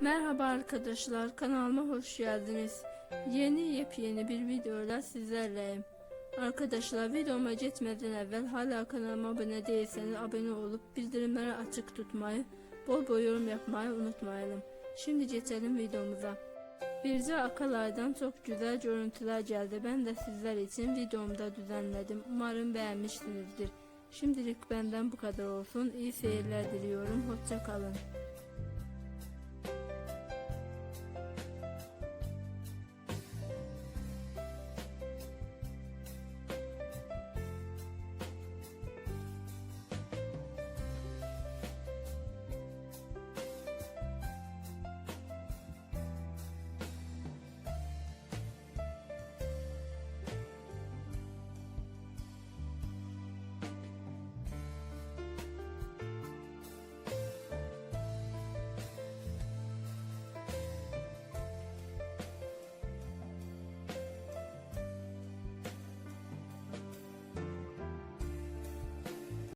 Merhaba arkadaşlar kanalıma hoş geldiniz. Yeni yepyeni bir videoda sizlerleyim. Arkadaşlar videoma geçmeden evvel hala kanalıma abone değilseniz abone olup bildirimleri açık tutmayı, bol bol yorum yapmayı unutmayalım. Şimdi geçelim videomuza. Birce Akalay'dan çok güzel görüntüler geldi. Ben de sizler için videomda düzenledim. Umarım beğenmişsinizdir. Şimdilik benden bu kadar olsun. İyi seyirler diliyorum. Hoşça kalın.